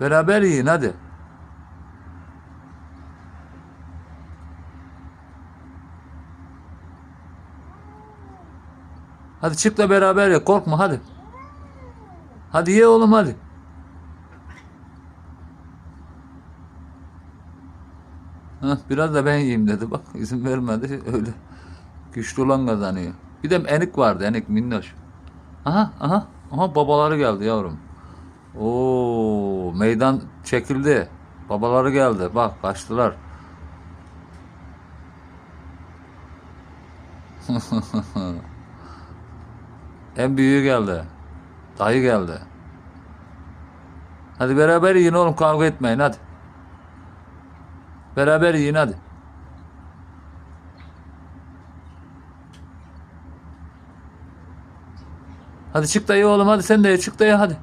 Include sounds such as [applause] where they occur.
Beraber yiyin hadi. Hadi çık da beraber ye. Korkma hadi. Hadi ye oğlum hadi. Biraz da ben yiyeyim dedi. Bak izin vermedi. Öyle güçlü olan kazanıyor. Bir de enik vardı. Enik minnoş. Aha aha. Aha babaları geldi yavrum. Oo meydan çekildi. Babaları geldi. Bak kaçtılar. [laughs] en büyüğü geldi. Dayı geldi. Hadi beraber yiyin oğlum kavga etmeyin hadi. Beraber yiyin hadi. Hadi çık da ye oğlum hadi sen de çık da ye hadi.